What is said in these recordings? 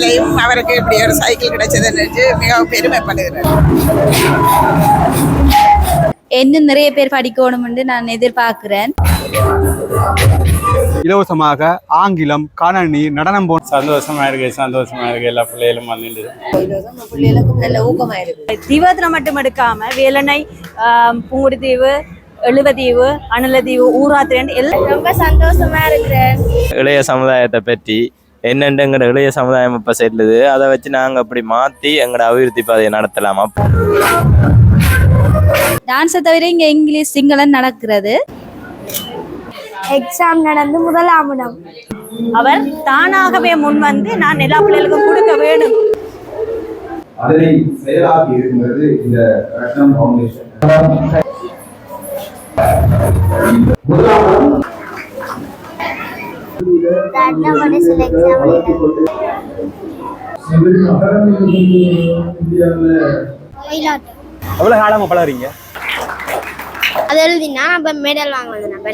அதுலேயும் அவருக்கு இப்படி ஒரு சைக்கிள் கிடைச்சதை நினைச்சு மிகவும் பெருமைப்படுகிறேன். இன்னும் நிறைய பேர் படிக்கணும்னு நான் எதிர்பார்க்கிறேன். இலவசமாக ஆங்கிலம் கணனி நடனம் போன்ற சந்தோஷமா இருக்கு சந்தோஷமா இருக்கு எல்லா பிள்ளைகளும் வந்துட்டு பிள்ளைகளுக்கும் நல்ல ஊக்கமா இருக்கு தீவத்தில் மட்டும் எடுக்காம வேலனை புங்குடுதீவு எழுவதீவு அனலதீவு ஊராத்திரன் எல்லாம் ரொம்ப சந்தோஷமா இருக்கிறேன். இளைய சமுதாயத்தை பற்றி என்னென்னங்கிற இளைய சமுதாயம் இப்போ செல்லுது. அதை வச்சு நாங்கள் அப்படி மாற்றி எங்களோட அபிவிருத்தி பாதையை நடத்தலாமா? டான்ஸை தவிர இங்க இங்கிலீஷ் சிங்களம் நடக்கிறது. எக்ஸாம் நடந்து முதலாம் இடம். அவர் தானாகவே முன் வந்து நான் எல்லா பிள்ளைகளுக்கும் கொடுக்க வேணும் அதனை செயலாக்கி இருக்கின்றது இந்த ரத்னம் ஃபவுண்டேஷன் எவ்வளோ காலமாக பழகுறீங்க? அது எழுதினா நம்ம மெடல் வாங்க வந்து நம்ம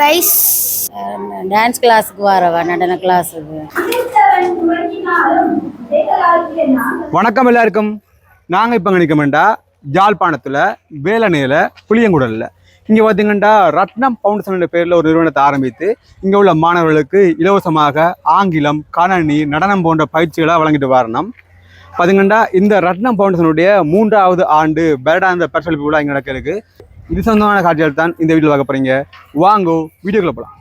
ரைஸ் டான்ஸ் கிளாஸுக்கு வரவா நடன கிளாஸுக்கு வணக்கம் எல்லாருக்கும். நாங்கள் இப்போ நிற்கமெண்டா ஜாழ்ப்பாணத்தில் வேலணையில் புளியங்குடலில். இங்கே பார்த்தீங்கன்னா ரத்னம் ஃபவுண்டேஷன் பேரில் ஒரு நிறுவனத்தை ஆரம்பித்து இங்கே உள்ள மாணவர்களுக்கு இலவசமாக ஆங்கிலம் கணனி நடனம் போன்ற பயிற்சிகளை வழங்கிட்டு வரணும். பார்த்தீங்கன்னா இந்த ரத்னம் ஃபவுண்டேஷனுடைய மூன்றாவது ஆண்டு வருடாந்த பரிசளிப்பு விழா இங்கே நடக்க இருக்கு இது சொந்தமான காட்சிகள் தான் இந்த வீடியோவில் பார்க்க போகிறீங்க வாங்கோ வீடியோக்குள்ள போகலாம்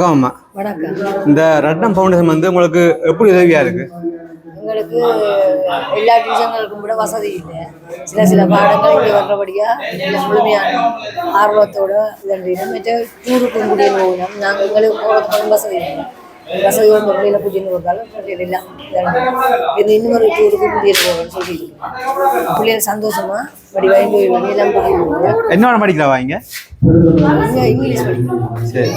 வணக்கம் அம்மா. வணக்கம். இந்த ரத்னம் ஃபவுண்டேஷன் வந்து உங்களுக்கு எப்படி உதவியாக இருக்குது எங்களுக்கு எல்லா டியூஷன்களுக்கும் கூட வசதி இல்லை. சில சில பாடங்கள் இங்கே வர்றபடியா இல்லை முழுமையான ஆர்வத்தோட இதன் மற்ற டூருக்கு முடிய போகணும் நாங்கள் எங்களுக்கு போகிறதுக்கு வசதி இல்லை. வசதி கொண்ட பிள்ளைகளை கூட்டின்னு போகிறதால பிள்ளைகள் எல்லாம் இது இன்னொரு டூருக்கு முடிய போகணும்னு சொல்லிட்டு பிள்ளைகள் சந்தோஷமா படி வாங்கி எல்லாம் பார்க்கணும் என்ன படிக்கலாம் வாங்க இங்கே. இங்கிலீஷ் படிக்கணும் சரி.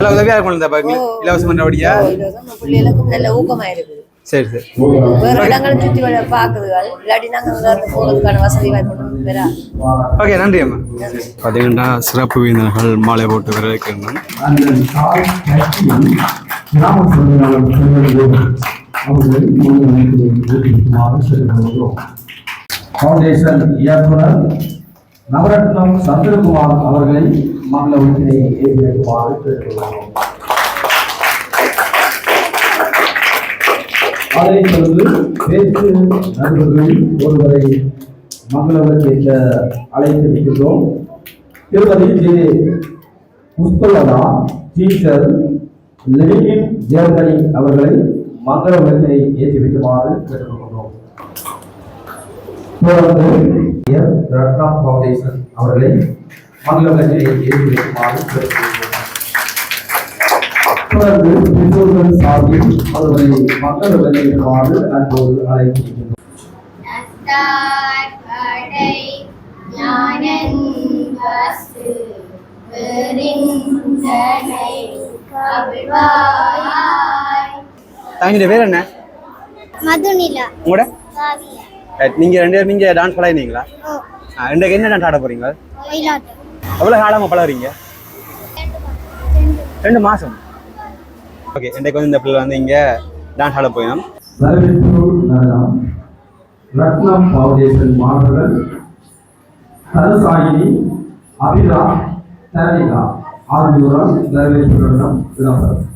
நல்லா உதவியாக இருக்கும் இந்த பாருங்க இலவசம் பண்ணுறபடியா நம்ம பிள்ளைகளுக்கும் நல்ல ஊக்கமா இருக்குது சரி சரி. வேற இடங்களும் சுற்றி வர பாக்குதுகள் இல்லாட்டி நாங்க அங்க போறதுக்கான வசதி வாய்ப்பு பெறா ஓகே நன்றி அம்மா. பார்த்தீங்கன்னா சிறப்பு விருந்தினர்கள் மாலை போட்டு ஃபவுண்டேஷன் இயக்குனர் நவரத்னம் சந்திரகுமார் அவர்களை மங்கள உறுப்பினை ஏற்படுத்துமாறு கேட்டுக்கொள்கிறோம் தொடர்ந்து பேச்சு நண்பர்களில் ஒருவரை மங்களவரத்தை அழைத்திருக்கின்றோம் திருமதி J Pushpalatha teacher Lenin Germany அவர்களை மங்கள விளக்கினை ஏற்றி வைக்குமாறு கேட்டுக்கொள்கிறோம் தொடர்ந்து எஸ். ஃபவுண்டேஷன் அவர்களை மங்கள விளக்கினை ஏற்றி வைக்குமாறு கேட்டுக்கொள்கிறோம் தொடர்ந்து பெற்றோர்கள் சார்பில் அவர்களை மங்கள விளக்கிடுமாறு அன்போடு அழைக்கின்றோம் கடை ஞானன் வசு பெருந்தனை கவிழ்வாய் தங்கிட்ட பேர் என்ன? மதுநிலா. உங்களோட? நீங்க ரெண்டு பேரும் நீங்க டான்ஸ் பழகினீங்களா? இன்றைக்கு என்ன டான்ஸ் ஆட போறீங்க? ஒயிலாட்டம் எவ்வளவு காலமா பழகுறீங்க? ரெண்டு மாசம். ஓகே இன்றைக்கு வந்து இந்த பிள்ளை வந்து இங்க டான்ஸ் ஆட போயிடும். ரத்னம் ஃபவுண்டேஷன் மாணவர்கள் தனசாயினி அபிரா தரணிகா ஆகியோரால் வரவேற்பு நடனம் இடம்பெறும்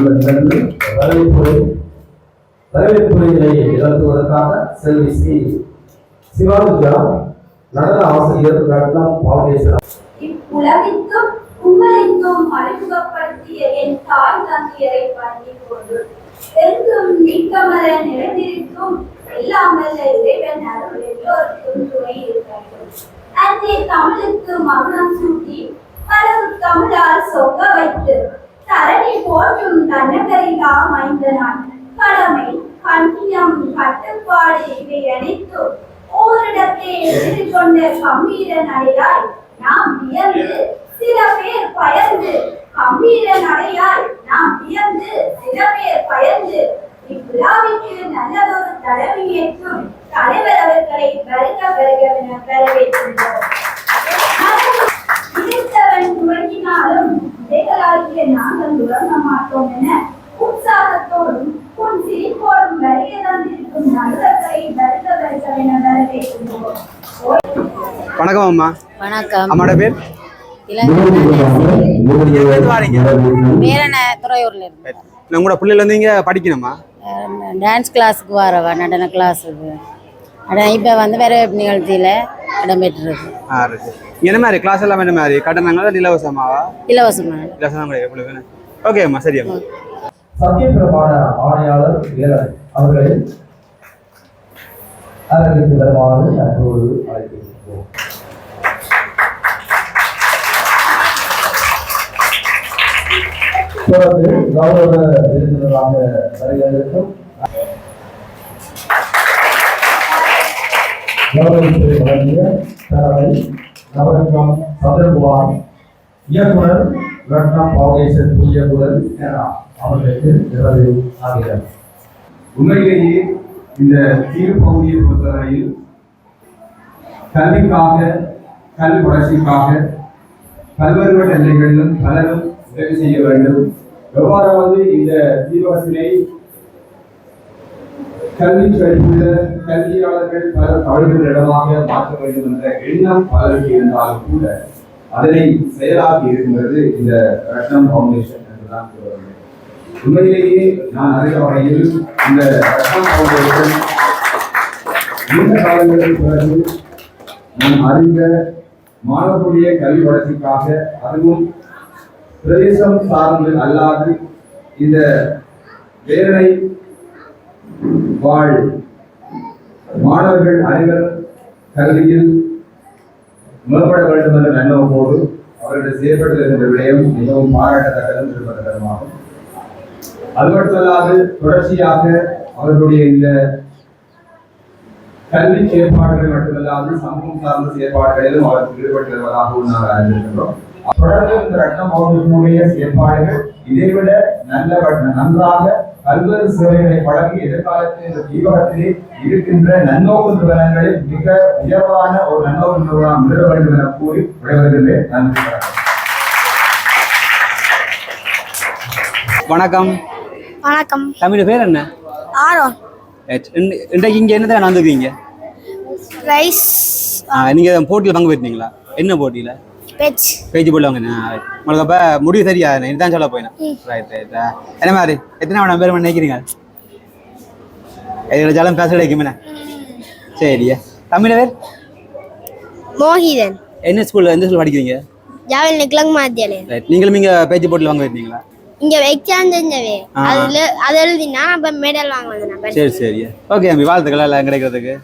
உள்ள நிகழ்வு வரவேற்புரை வரவேற்புரைகளை நிகழ்த்துவதற்காக செல்வி ஸ்ரீ சிவாதுஜா நடன ஆசிரியர் ரத்னம் பவுண்டேஷன் இப்புலகிற்கும் உங்களுக்கும் அறிமுகப்படுத்திய என் தாய் தந்தையரை வணங்கிக் கொண்டு எங்கும் நீக்கமர நிறைந்திருக்கும் இல்லாமல் இறைவன் அருள் எல்லோருக்கும் துணை இருக்கட்டும் அன்னை தமிழுக்கு மகுடம் சூட்டி பலவு தமிழால் போற்றும் ஐந்தனான் கடமை கண்ணியம் கட்டுப்பாடு இவை அனைத்தும் ஓரிடத்தை எதிர்கொண்ட கம்பீர நடையாய் நாம் வியந்து சில பேர் பயந்து கம்பீர நடையாய் நாம் வியந்து சில பேர் பயந்து இவ்விழாவிற்கு நல்லதொரு தலைமையேற்றும் தலைவர் அவர்களை வருக வருகவென வரவேற்கின்றோம். இருத்தவன் இதைகளாகிய நாங்கள் உறங்க மாட்டோம் என உற்சாகத்தோடும் உன் சிரிப்போடும் வருகை தந்திருக்கும் நல்லவர்களை வருக வருகவென வரவேற்கின்றோம். வணக்கம் அம்மா. வணக்கம். அம்மாட பேர்? துறையூர்ல இருந்து. நான் கூட பிள்ளைல வந்து இங்க படிக்கணுமா? டான்ஸ் கிளாஸுக்கு வரவா நடன கிளாஸுக்கு அட இப்போ வந்து வேற நிகழ்ச்சியில் இடம்பெற்றிருக்கு ஆ இருக்கு என்ன மாதிரி கிளாஸ் எல்லாம் என்ன மாதிரி? கட்டணங்களா இலவசமாவா? இலவசமாக இலவசம் கிடையாது உங்களுக்கு ஓகே அம்மா சரி அம்மா. சத்தியபிரமாண ஆணையாளர் வீரன் அவர்களை அரங்கிற்கு வருமாறு அன்போடு அழைக்கின்றோம். தொடர்ந்து கௌரவ விருந்தினராக வருகிறதுக்கும் கௌரவத்தை வழங்கிய தலைமை நவரங்கம் சதர்குமார் இயக்குனர் ரத்னம் பவுண்டேஷன் புதியகுரல் அவர்களுக்கு நிறைவு ஆகிறார் உண்மையிலேயே இந்த தீர்ப்பகுதியை பொறுத்தவரையில் கல்விக்காக கல்வி வளர்ச்சிக்காக பல்வேறுபட்ட நிலைகளிலும் பலரும் உதவி செய்ய வேண்டும். எவ்வாறாவது இந்த தீபகத்தினை கல்வி கற்பித்த கல்வியாளர்கள் பல தமிழர்கள் இடமாக மாற்ற வேண்டும் என்ற எண்ணம் பலருக்கு இருந்தாலும் கூட அதனை செயலாக்கி இருக்கின்றது இந்த ரத்னம் ஃபவுண்டேஷன் என்றுதான் உண்மையிலேயே நான் அறிந்த வகையில் இந்த ரத்னம் ஃபவுண்டேஷன் நீண்ட காலங்களுக்கு பிறகு நாம் அறிந்த மாணவர்களுடைய கல்வி வளர்ச்சிக்காக அதுவும் பிரதேசம் சார்ந்து அல்லாது இந்த வேலை வாழ். மாணவர்கள் அனைவரும் கல்வியில் மேம்பட வேண்டும் என்ற நன்னோக்கோடு அவர்கள் செயல்பட்டு இருந்த விடயம் மிகவும் பாராட்டத்தக்கதும் விரும்பத்தக்கதுமாகும். அது மட்டுமல்லாது தொடர்ச்சியாக அவர்களுடைய இந்த கல்வி செயற்பாடுகள் மட்டுமல்லாது சமூகம் சார்ந்த செயற்பாடுகளிலும் அவர்கள் ஈடுபட்டு வருவதாகவும் நாங்கள் அறிந்திருக்கிறோம் தொடர்ந்து இந்த ரத்னம் அவர்களுடைய செயற்பாடுகள் இதைவிட நல்ல நன்றாக பல்வேறு சேவைகளை வழங்கி எதிர்காலத்தில் இந்த தீபகத்திலே இருக்கின்ற நன்னோக்கு நிறுவனங்களில் மிக உயர்வான ஒரு நன்னோக்கு நிறுவனம் நிறுவ வேண்டும் என கூறி விடைபெறுகின்றேன். நன்றி வணக்கம். வணக்கம். தமிழ் பேர் என்ன? ஆரோன். இன்- இன்றைக்கு இங்கே என்னதான் நடந்துருக்கீங்க? ரைஸ். நீங்கள் போட்டியில் பங்கு பெற்றீங்களா என்ன போட்டியில்? வெஜ் பேஜ் போடல வாங்க உங்களுக்கு அப்போ முடிவு சரியா? இதுதான் சொல்ல போயினேன் ரைட் என்ன மாதிரி? எத்தனை வேணாம் பேர் நினைக்கிறீங்க எது கிடைச்சாலும் பேச கிடைக்குமே சரியா. தமிழ் பேர்? மோகிதன். என்ன ஸ்கூலில் எந்த ஸ்கூல் படிக்கிறீங்க? ஜாவல் நிக்லங் மாத்தியாலயம். ரைட் நீங்களும் இங்கே பேஜ் போட்டியில் வாங்க வைத்தீங்களா இங்க எக்ஸாம் செஞ்சவே. அதுல அது எழுதினா அப்ப மெடல் வாங்க வந்தேன் சரி சரி. ஓகே தம்பி. வாழ்த்துக்கள் எல்லாம் கிடைக்கிறதுக்கு.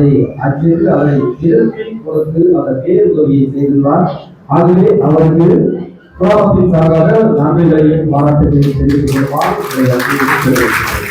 அதை அச்சிட்டு அதை திருப்பில் கொடுத்து அந்த பேருதவியை செய்துள்ளார் ஆகவே அவருக்கு குலாபத்தின் சார்பாக நன்றிகளையும் பாராட்டுகளையும் தெரிவித்துக் கொள்வார் இதை அச்சிட்டு தெரிவித்துக்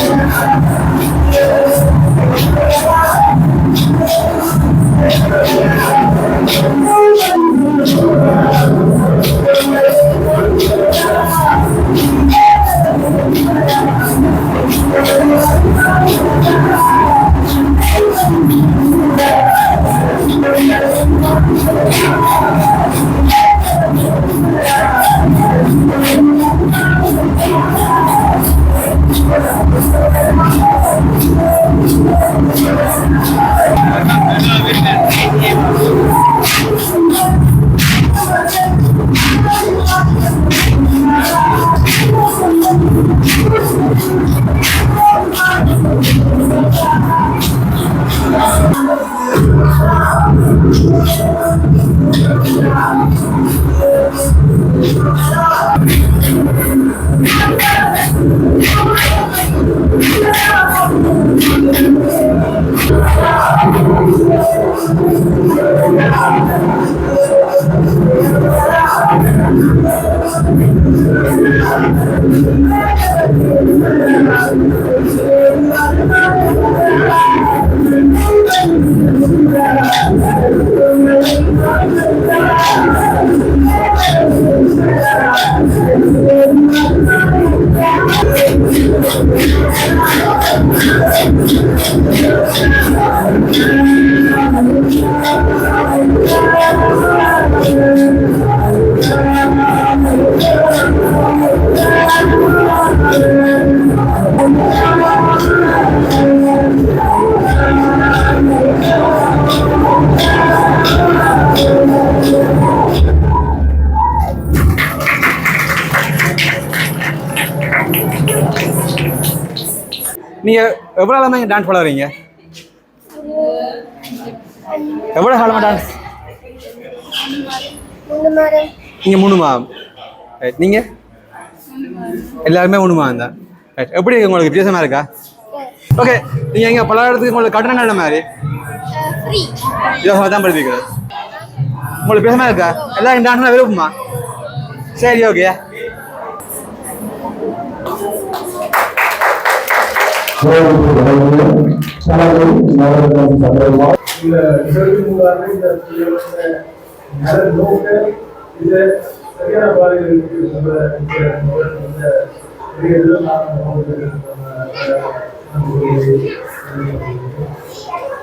நீங்கள் எவ்வளோ காலமாக இங்கே டான்ஸ் பழகுறீங்க எவ்வளோ காலமாக டான்ஸ் நீங்கள் மூணு மாதம் ரைட் நீங்கள் எல்லாருமே மூணு மாதம் தான் ரைட் எப்படி உங்களுக்கு வித்தியாசமாக இருக்கா? ஓகே நீங்கள் இங்கே பழகிறதுக்கு உங்களுக்கு கட்டணங்கள் என்ன மாதிரி? இலவசமாக தான் படிப்பீங்க உங்களுக்கு பேசமா இருக்கா? எல்லாரும் டான்ஸ்னா விருப்பமா? சரி ஓகே நம்ம, அஹ், நம்முடைய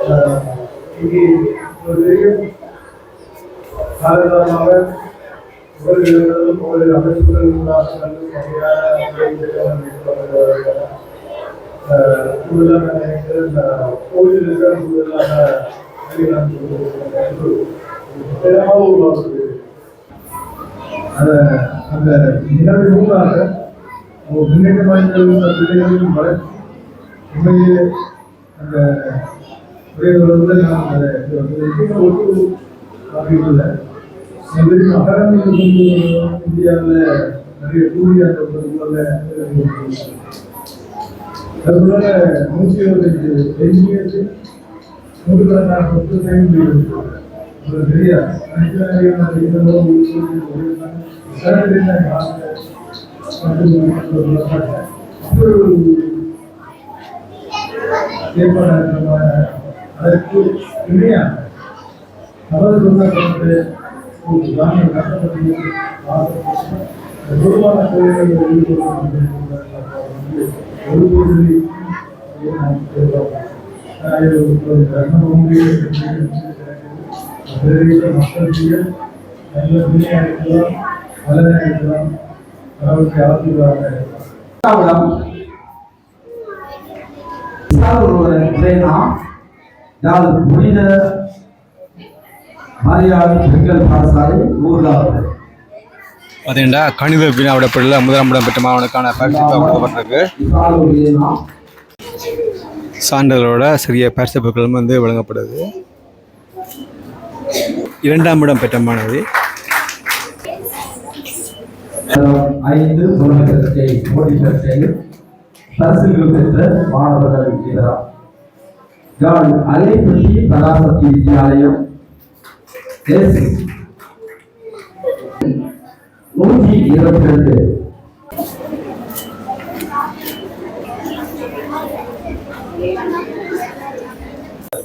அஹ், இங்கே ஒரு பெரிய காலகாலமாக கோயில் அமைப்புகளும் கோயில்கள் உருவாக்குது அந்த அந்த முன்னேற்ற வாய்ந்த பிள்ளைகளின் வளர்ச்சி உண்மையிலே அந்த ஒட்டு இந்தியாவில் நிறைய கூடிய அதுபோல நூற்றி இருபத்தஞ்சு என்ஜிஓஸ் நூற்றுக்கணக்கான சொத்து சேர்ந்து ஒரு பெரிய அதற்கு இணையாக அவர் சொன்னது ஒரு கிராம கட்டப்பட்டு குருவான கோயில்கள் ஒரு கோயில் மக்களுக்கு நல்ல துணியாக இருக்கலாம் இருக்கலாம் புனித மரியாதை பெண்கள் பாடசாலை ஊர்லாவது பார்த்தீங்கன்னா கணித வினாவிடப்படல முதலாம் இடம் பெற்ற மாணவனுக்கான பரிசுப்பாக கொடுக்கப்பட்டிருக்கு. சான்றிதழோட சிறிய பரிசு பொருட்களும் வந்து வழங்கப்படுது. இரண்டாம் இடம் பெற்ற மாணவி. ஐந்து பரிசுகள் பெற்ற மாணவர்கள் யாழ் அலைப்பட்டி வித்யாலயம். நூற்றி இருபத்தி ரெண்டு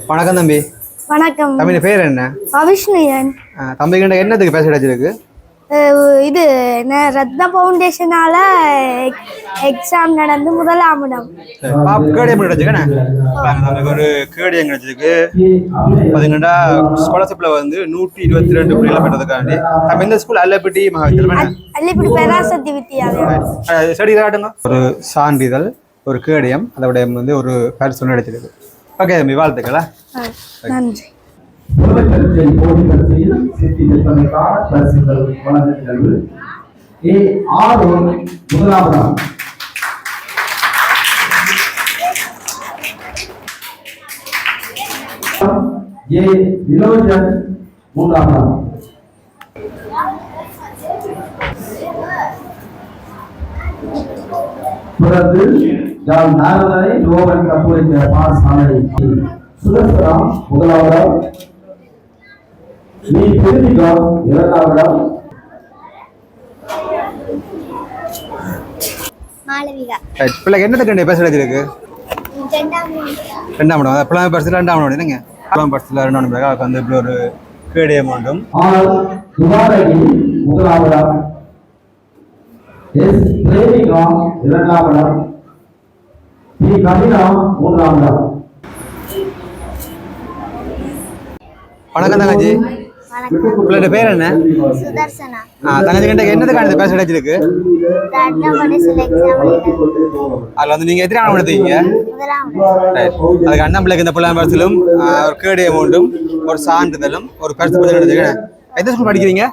வணக்கம் தம்பி. வணக்கம். தம்பி பேர் என்ன? அவிஷ்ணுயன். தம்பி கிட்ட என்னத்துக்கு பேச கிடைச்சிருக்கு அஹ் இது என்ன ரத்ன ஃபவுண்டேஷனால எக்ஸாம் நடந்து முதலாம் இடம். கேடியம் தம்பிக்கு ஒரு கேடியம் கிடைச்சிருக்கு. பார்த்தீங்கன்னா ஸ்காலர்ஷிப்ல வந்து நூற்றி இருபத்தி ரெண்டு புள்ளிகளை பெற்றதுக்காண்டி நம்ம இந்த ஸ்கூல் அல்லப்பட்டி மகாவித்தியாலயம் அள்ளிப்படி பெராசக்தி வித்தியாலயம். சரி காட்டுங்க. ஒரு சான்றிதழ் ஒரு கேடயம் அதோட வந்து ஒரு பரிசு கிடைச்சிருக்கு ஓகே தம்பி வாழ்த்துக்களா நன்றி. புலமைப்பரிசை போதிகள் பரீட்சையில் சித்தி விற்பனைக்கான பரிசுகள் வழங்க நிகழ்வு ஏ ஆர் முதலாவதாம் ஏ வினோஜன். மூன்றாவதாம் பிறகு யாழ் நாரதனை ரோமன் கப்பூரித்த பாடசாலை. சுதர்சனம் முதலாவதாம் நீ மாளவிகா. ரைட் பிள்ளைக்கு பேச கிடைச்சிருக்கு ரெண்டாம் இடம் பரிசில் ரெண்டாம் இடம் என்னங்க? புலமை பரிசில் ரெண்டாம் இடம் அதுக்கு வந்து இப்படி ஒரு ஆர் குமாரகி முதலாவதாம் எஸ் பிரேமிகா பி வணக்கம் தங்கச்சி. பிள்ளையோட பேர் என்ன? சுதர்சனா. ஆ தங்கச்சி கிட்ட என்னத்துக்கான பேச கிடைச்சிருக்கு அதில் வந்து நீங்கள் எத்தனை இடம் எடுத்தீங்க அதுக்கு அண்ணன் பிள்ளைக்கு இந்த புலமை பரிசிலும் ஒரு கேடயம் ஒன்றும் ஒரு சான்றிதழும் ஒரு பரிசு பரிசு எடுத்துக்கிறேன் எந்த ஸ்கூல் படிக்கிறீங்க?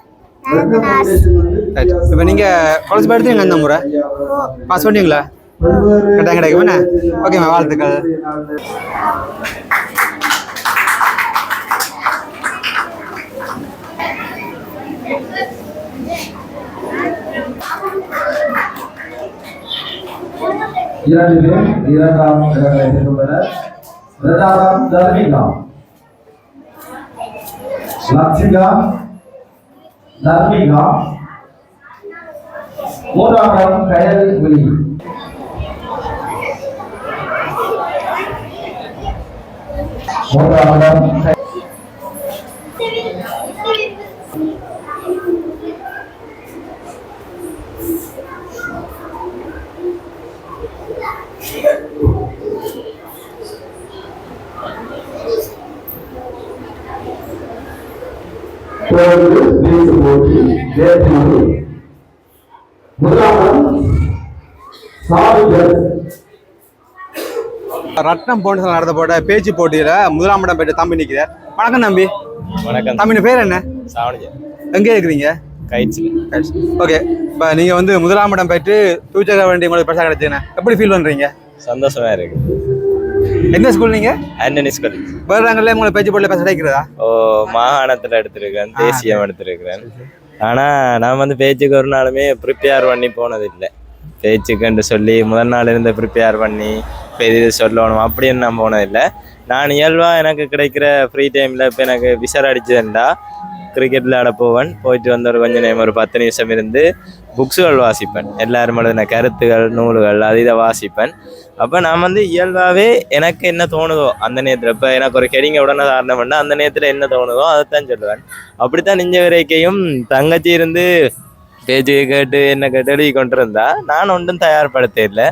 ரைட் இப்போ நீங்கள் காலேஜ் படித்தீங்க இந்த முறை? பாஸ் பண்ணீங்களா? கட்டாயம் கிடைக்கும். என்ன? ஓகேம்மா வாழ்த்துக்கள். இரண்டு பேர் இரண்டாம் இடங்களை பெற்றுள்ளனர் இரண்டாம் தர்மிகா லட்சிகா தர்மிகா மூன்றாம் இடம் கயல் ஒளி மூன்றாம் இடம் போட்டி வேற்றுமொழி முதலாவது சாவிகள் ரத்னம் பவுண்டேஷன் நடத்தப்பட்ட பேச்சு போட்டியில முதலாம் இடம் பெற்ற தம்பி நிற்கிறார் வணக்கம் தம்பி. வணக்கம். தம்பியின் பேர் என்ன? சாவணிஜன் எங்கே இருக்கிறீங்க? கைட்ஸில் ஓகே. இப்போ நீங்க வந்து முதலாம் இடம் பெற்று ஃபியூச்சர் வேண்டிய உங்களுக்கு பரிசா கிடைச்சுங்க எப்படி ஃபீல் பண்றீங்க? சந்தோஷமா இருக்கு. எந்த ஸ்கூல் நீங்க? ஆண்டனி ஸ்கூல் வேற இடங்கள்ல உங்களுக்கு பேச்சு போட்டியில் பரிசு கிடைக்கிறதா ஓ மாகாணத்தில் எடுத்திருக்கேன். தேசியம் எடுத்திருக்கிறேன். ஆனால் நான் வந்து பேச்சுக்கு ஒரு நாளுமே ப்ரிப்பேர் பண்ணி போனதில்லை. பேச்சுக்குன்னு சொல்லி முதல் நாள் இருந்து ப்ரிப்பேர் பண்ணி இப்போ இது சொல்லணும் அப்படின்னு நான் போனதில்லை. நான் இயல்பாக எனக்கு கிடைக்கிற ஃப்ரீ டைமில் இப்போ எனக்கு விசர் அடிச்சதுண்டா. கிரிக்கெட் விளையாட போவேன். போயிட்டு வந்து ஒரு கொஞ்ச நேரம் ஒரு பத்து நிமிஷம் இருந்து புக்ஸுகள் வாசிப்பேன். எல்லாரும் எழுதின கருத்துகள் நூல்கள் அது இதை வாசிப்பேன். அப்போ நான் வந்து இயல்பாகவே எனக்கு என்ன தோணுதோ அந்த நேரத்தில் இப்போ எனக்கு ஒரு கெடிங்க உடனே காரணம் பண்ணால் அந்த நேரத்தில் என்ன தோணுதோ அதைத்தான் சொல்லுவேன். அப்படித்தான் நெஞ்ச வரைக்கையும் தங்கச்சி இருந்து பேச்சு கேட்டு என்ன கேட்டு எழுதி கொண்டிருந்தா நான் ஒன்றும் தயார்படுத்த இல்லை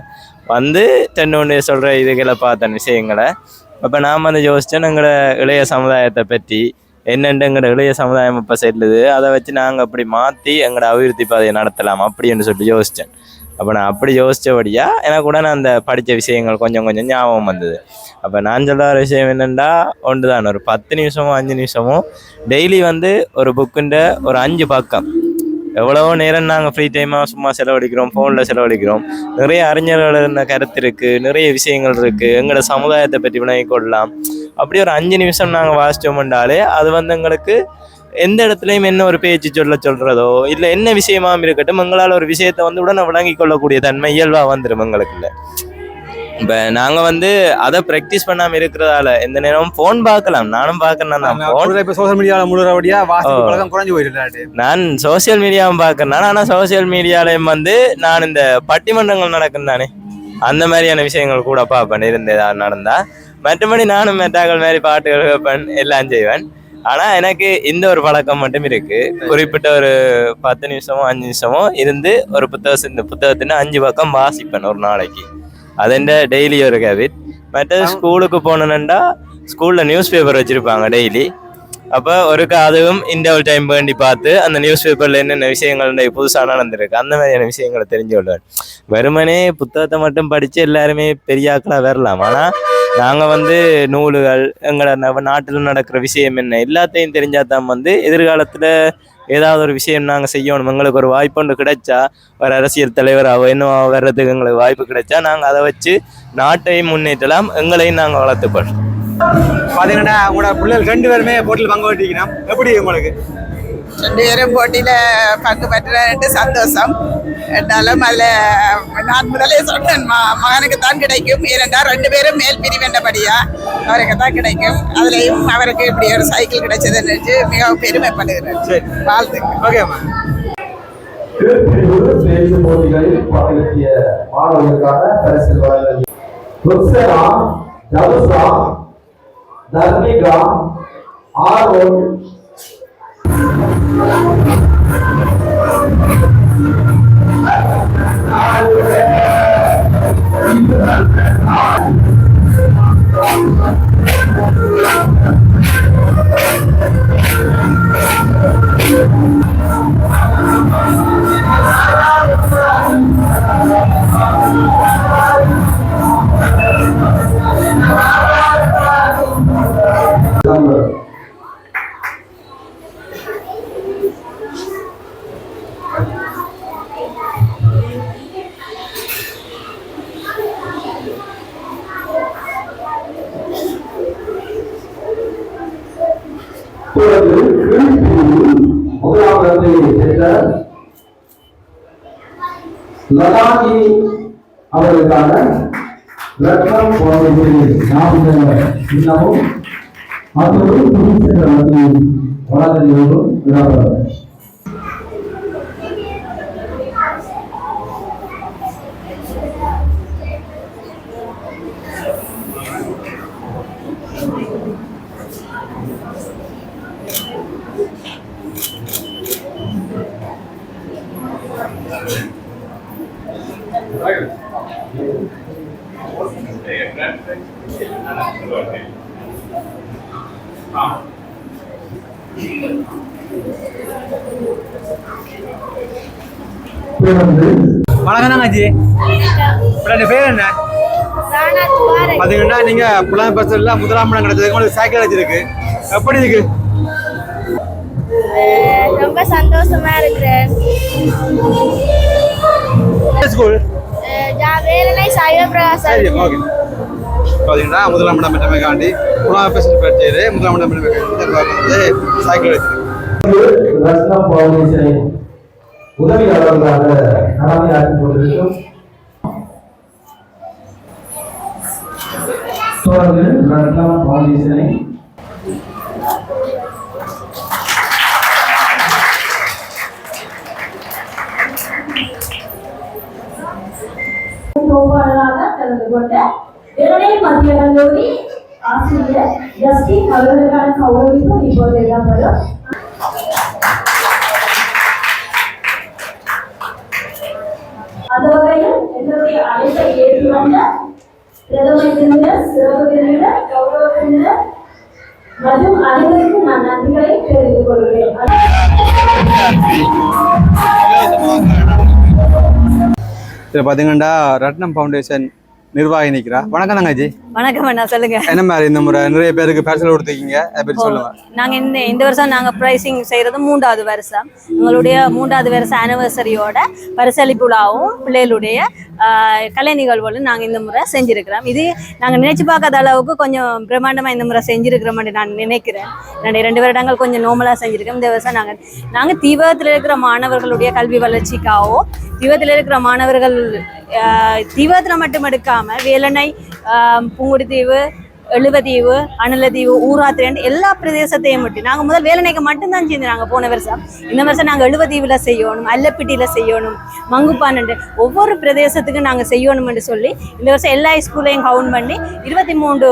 வந்து தென்னொன்று சொல்கிற இதுகளை பார்த்தேன் விஷயங்களை. அப்போ நாம் வந்து யோசித்தேன் எங்களோட இளைய சமுதாயத்தை பற்றி என்னென்று எங்களோட இளைய சமுதாயம் இப்போ செல்லுது. அதை வச்சு நாங்கள் அப்படி மாற்றி எங்களோட அபிவிருத்தி பாதையை நடத்தலாம் அப்படின்னு சொல்லி யோசித்தேன் அப்போ நான் அப்படி யோசித்தபடியா எனக்கு நான் அந்த படித்த விஷயங்கள் கொஞ்சம் கொஞ்சம் ஞாபகம் வந்தது. அப்போ நான் சொல்ல விஷயம் என்னென்னா ஒன்று தான் ஒரு பத்து நிமிஷமோ அஞ்சு நிமிஷமோ டெய்லி வந்து ஒரு புக்குன்ற ஒரு அஞ்சு பக்கம். எவ்வளவோ நேரம் நாங்கள் ஃப்ரீ டைமாக சும்மா செலவழிக்கிறோம் ஃபோனில் செலவழிக்கிறோம். நிறைய அறிஞர்கள் கருத்து இருக்குது நிறைய விஷயங்கள் இருக்குது எங்களோட சமுதாயத்தை பற்றி விளங்கிக் கொள்ளலாம். அப்படி ஒரு அஞ்சு நிமிஷம் நாங்கள் வாசித்தோம்னாலே அது வந்து எங்களுக்கு எந்த இடத்துலையும் என்ன ஒரு பேச்சு சொல்ல சொல்கிறதோ இல்லை என்ன விஷயமாவும் இருக்கட்டும் எங்களால் ஒரு விஷயத்தை வந்து உடனே விளங்கி கொள்ளக்கூடிய தன்மை இயல்பாக வந்துடும் எங்களுக்குள்ள. இப்போ நாங்கள் வந்து அதை ப்ராக்டிஸ் பண்ணாமல் இருக்கிறதால எந்த நேரமும் ஃபோன் பார்க்கலாம். நானும் பார்க்கணும் தான். ஃபோன் இப்போ சோஷியல் மீடியாவில் முழுறபடியா வாசிப்பு. பழக்கம் குறைஞ்சு போயிட்டு நான் சோஷியல் மீடியாவும் பார்க்கறேன். ஆனால் சோஷியல் மீடியாலையும் வந்து நான் இந்த பட்டிமன்றங்கள் நடக்கும் தானே? அந்த மாதிரியான விஷயங்கள் கூட பார்ப்பேன். இருந்து ஏதாவது நடந்தா. மற்றபடி நானும் மெட்டாக்கள் மாதிரி பாட்டுகள் வைப்பேன் எல்லாம் செய்வேன். ஆனால் எனக்கு இந்த ஒரு பழக்கம் மட்டும் இருக்கு. குறிப்பிட்ட ஒரு பத்து நிமிஷமோ அஞ்சு நிமிஷமோ இருந்து ஒரு புத்தகம் இந்த புத்தகத்தின் அஞ்சு பக்கம் வாசிப்பேன் ஒரு நாளைக்கு. எந்த டெய்லி ஒரு ஹேபிட் மற்ற ஸ்கூலுக்கு போனேன்னா ஸ்கூலில் நியூஸ் பேப்பர் வச்சுருப்பாங்க டெய்லி அப்போ ஒருக்கா அதுவும் இன்டர்வல் டைம் வேண்டி பார்த்து அந்த நியூஸ் பேப்பரில் என்னென்ன விஷயங்கள் புதுசாக நடந்திருக்கு அந்த மாதிரியான விஷயங்களை தெரிஞ்சு கொள்வேன். வெறுமனே புத்தகத்தை மட்டும் படித்து எல்லாருமே பெரிய ஆக்களாக வரலாம். ஆனால் நாங்கள் வந்து நூல்கள் எங்களோட நாட்டில் நடக்கிற விஷயம் என்ன எல்லாத்தையும் தெரிஞ்சால் தான் வந்து எதிர்காலத்தில் ஏதாவது ஒரு விஷயம் நாங்கள் செய்யணும் எங்களுக்கு ஒரு வாய்ப்பு ஒன்று கிடைச்சா ஒரு அரசியல் தலைவராக இன்னும் வர்றதுக்கு எங்களுக்கு வாய்ப்பு கிடைச்சா நாங்கள் அதை வச்சு நாட்டையும் முன்னேற்றலாம் எங்களையும் நாங்கள் வளர்த்துப்போம் பார்த்தீங்கன்னா உங்களோட பிள்ளைகள் ரெண்டு பேருமே போட்டியில் பங்கு பெற்றிருக்கணும் எப்படி உங்களுக்கு? ரெண்டு பேரும் போட்டியில பங்கு பெற்றது சந்தோஷம். என்றாலும் அதுல நான் முதலே சொன்னேன் ம- மகனுக்கு தான் கிடைக்கும். ஏனென்றால் ரெண்டு பேரும் மேல் பிரிவென்றபடியா அவருக்கு தான் கிடைக்கும். அதுலயும் அவருக்கு இப்படி ஒரு சைக்கிள் கிடைச்சது நினைச்சு மிகவும் பெருமைப்படுகிறேன். சரி. வாழ்த்துக்கள். ஓகேம்மா போட்டிகளில் பங்கேற்றிய மாணவர்களுக்கான பரிசு வழங்கல் ருக்ஸனா ஜவுசா தர்மிகா ஆரோன் முதலாம் இடத்தை பெற்ற லதானி அவர்களுக்கான ரத்னம் போன்றவற்றில் நாம் இந்த இன்னமும் மற்றொரு புதுச்சேரி மத்தியில் வழங்கலியோடும் விழாப்படுகிறது ஆ தொடர்ந்து தங்கச்சி உங்களோட பேர் என்ன? பாத்தீங்கன்னா நீங்க புலமை பரிசுல முதலாம் இடம் கிடைச்சதுக்கு உங்களுக்கு சைக்கிள் வச்சிருக்கு எப்படி இருக்கு? ரொம்ப சந்தோஷமா இருக்கிறேன் ஸ்கூல் வேலனை சைவ பிரகாசம் சரி ஓகே. பாத்தீங்கன்னா முதலாம் இடம் புலமை பரிசு பெற்றது முதலாம் இடம் பெற்றமைக்காண்டி சைக்கிள் வச்சிருக்கு உதவியாளர்களாக கடமையாற்றிக் கொண்டிருக்கும் தொடர்ந்து ரத்னம் பவுண்டேஷனை தோப்பாளராக கலந்து கொண்ட இளநிலை மத்திய கல்லூரி ஆசிரியர் ஜஸ்டின் அவர்களுக்கான கௌரவிப்பு இப்போது இடம்பெறும் அந்த வகையில் எங்களுடைய அழைப்பை பிரதம விருந்தினர் சிறப்பு விருந்தினர் கௌரவ விருந்தினர் மற்றும் அனைவருக்கும் நான் நன்றிகளை தெரிவித்துக் கொள்கிறேன். இதில் பார்த்தீங்கன்னா ரத்னம் ஃபவுண்டேஷன் நிர்வாகி நிற்கிறா வணக்கம் தங்கச்சி வணக்கம் அண்ணா சொல்லுங்க. என்ன மாதிரி இந்த முறை நிறைய பேருக்கு பரிசல் கொடுத்துருக்கீங்க? பற்றி சொல்லுங்க. நாங்க இந்த இந்த வருஷம் நாங்க ப்ரைசிங் செய்யறது மூன்றாவது வருஷம். எங்களுடைய மூன்றாவது வருஷ அனிவர்சரியோட பரிசளிப்பு விழாவும் பிள்ளைகளுடைய கலை நிகழ்வுகளும் நாங்க இந்த முறை செஞ்சிருக்கிறோம். இது நாங்க நினைச்சு பார்க்காத அளவுக்கு கொஞ்சம் பிரம்மாண்டமா இந்த முறை செஞ்சிருக்கிறோம்னு நான் நினைக்கிறேன். ரெண்டு ரெண்டு வருடங்கள் கொஞ்சம் நோமலா செஞ்சிருக்கோம் இந்த வருஷம் நாங்க நாங்க தீவிரத்தில் இருக்கிற மாணவர்களுடைய கல்வி வளர்ச்சிக்காகவும் தீவிரத்தில் இருக்கிற மாணவர்கள் தீவிரத்தில் மட்டும் எடுக்காம வேலனை புங்குடித்தீவு எழுவதீவு அனலதீவு ஊராத்திரண்டு எல்லா பிரதேசத்தையும் மட்டும் நாங்கள் முதல் வேலனைக்கு மட்டும்தான் செஞ்சு நாங்கள் போன வருஷம். இந்த வருஷம் நாங்கள் எழுவதீவில் செய்யணும் அல்லப்பிட்டியில் செய்யணும் மங்குப்பானண்டு ஒவ்வொரு பிரதேசத்துக்கும் நாங்கள் செய்யணும்னு சொல்லி இந்த வருஷம் எல்லா ஸ்கூலையும் கவுண்ட் பண்ணி இருபத்தி மூன்று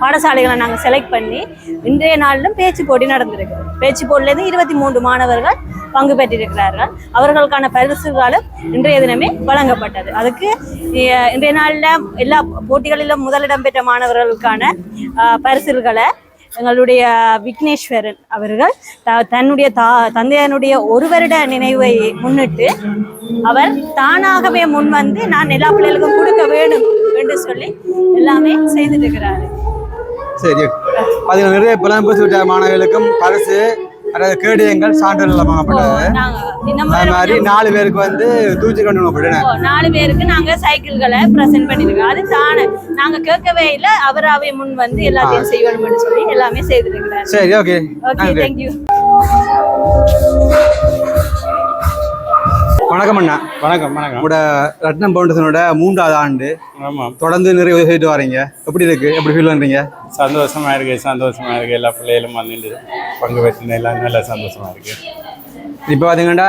பாடசாலைகளை நாங்கள் செலக்ட் பண்ணி இன்றைய நாளிலும் பேச்சு போட்டி நடந்திருக்கு. பேச்சு போட்டிலேருந்து இருபத்தி மூன்று மாணவர்கள் பங்கு பெற்றிருக்கிறார்கள். அவர்களுக்கான பரிசுகளும் இன்றைய தினமே வழங்கப்பட்டது. அதுக்கு இன்றைய நாளில் எல்லா போட்டிகளிலும் முதலிடம் பெற்ற மாணவர்களுக்கான பரிசுகளை எங்களுடைய விக்னேஸ்வரன் அவர்கள் த- தன்னுடைய தா தந்தையனுடைய ஒரு வருட நினைவை முன்னிட்டு அவர் தானாகவே முன் வந்து நான் எல்லா பிள்ளைகளுக்கும் கொடுக்க வேணும் என்று சொல்லி எல்லாமே செய்துட்டு இருக்கிறாரு சரி. பார்த்தீங்கன்னா நிறைய புலமை பரிசு பெற்ற மாணவர்களுக்கும் பரிசு அதாவது கேடயங்கள் சான்றிதழ் வாங்கப்பட்டது. அது மாதிரி நாலு பேருக்கு வந்து தூச்சி கொண்டு வாங்கப்பட்டன நாலு பேருக்கு நாங்க சைக்கிள்களை பிரசன்ட் பண்ணிருக்கோம். அது தானே. நாங்க கேட்கவே இல்லை அவராவே முன் வந்து எல்லாத்தையும் செய்யணும்னு சொல்லி எல்லாமே செய்திருக்கிறாரு சரி ஓகே ஓகே தேங்க்யூ வணக்கம் அண்ணா. வணக்கம் வணக்கம். உங்களோட ரத்னம் ஃபவுண்டேஷனோட மூன்றாவது ஆண்டு. ஆமாம் தொடர்ந்து நிறைய உதவி செய்துட்டு வரீங்க. எப்படி இருக்கு? எப்படி ஃபீல் பண்றீங்க? சந்தோஷமா இருக்கு சந்தோஷமா இருக்கு. எல்லா பிள்ளைகளும் வந்துட்டு பங்கு பெற்று எல்லாம் நல்லா சந்தோஷமா இருக்கு. இப்போ பார்த்தீங்கன்னா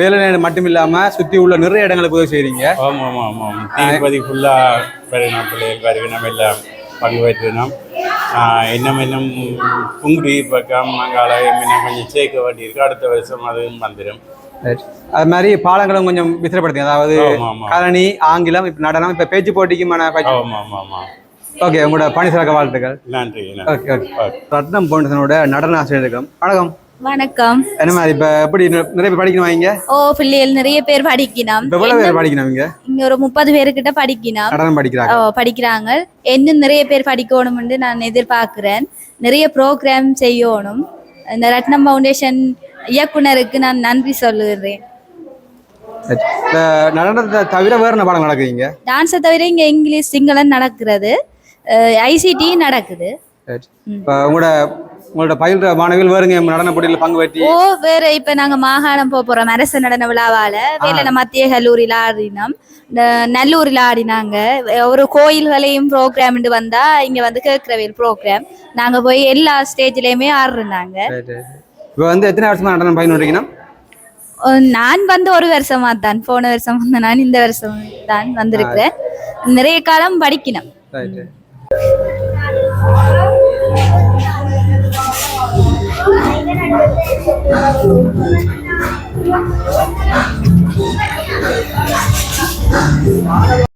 வேலை மட்டும் இல்லாமல் சுற்றி உள்ள நிறைய இடங்களுக்கு உதவி செய்கிறீங்க ஆமாம் ஆமாம் ஆமாம் திருப்பதி ஃபுல்லாக பெருநாள் பிள்ளைகள் வருகணும் எல்லாம் பங்கு பெற்றினோம் இன்னும் இன்னும் புங்குடி பக்கம் அங்கால இன்னும் கொஞ்சம் சேர்க்க வேண்டியிருக்கு. அடுத்த வருஷம் அதுவும் வந்துடும் அது மாதிரி பாடங்களும் கொஞ்சம் விசிறப்படுத்துங்க அதாவது கலனி ஆங்கிலம் இப்போ நடனம் இப்போ பேச்சு போட்டிக்குமான ஓகே உங்களோட பணி சிறக்க வாழ்த்துக்கள். நன்றி ஓகே ஓகே. ரத்னம் ஃபவுண்டேஷனோட நடன ஆசிரியர்களுக்கும். வணக்கம். வணக்கம். என்ன மாதிரி இப்போ எப்படி நிறைய பேர் படிக்கணும் இங்க? ஓ பிள்ளைகள் நிறைய பேர் படிக்கணும் இப்போ எவ்வளோ பேர் படிக்கணும் இங்க? இங்க ஒரு முப்பது பேருக்கிட்ட படிக்கணும் நடனம் படிக்கிறாங்க. ஓ படிக்கிறாங்க. இன்னும் நிறைய பேர் படிக்கணும்னு நான் எதிர்பார்க்கிறேன். நிறைய ப்ரோக்ராம் செய்யணும். இந்த ரத்னம் ஃபவுண்டேஷன் இயக்குனருக்கு நான் நன்றி சொல்லுகிறேன். நடனத்தை தவிர வேற என்ன பாடம் நடக்குதுங்க? டான்ஸை தவிர இங்க இங்கிலீஷ் சிங்களம் நடக்கிறது. ஐசிடி நடக்குது. இப்போ உங்களோட உங்களோட பயில்ற மாணவிகள் வேறுங்க நடன போட்டியில் பங்கு பெற்றி ஓ வேற இப்ப நாங்க மாகாணம் போக போறோம் அரசு நடன விழாவால. வேலை மத்திய கல்லூரியில ஆடினோம். நல்லூர்ல ஆடினாங்க. ஒரு கோயில்களையும் ப்ரோக்ராம் வந்தா இங்க வந்து கேட்கிறவேல் ப்ரோக்ராம் நாங்க போய் எல்லா ஸ்டேஜ்லயுமே ஆடுறாங்க இப்போ வந்து எத்தனை வருஷமா நடனம் வரீங்கன்னா நான் வந்து ஒரு வருஷமா தான் போன வருஷம் வந்த நான் இந்த வருஷம் தான் வந்திருக்கிறேன். நிறைய காலம் படிக்கணும்.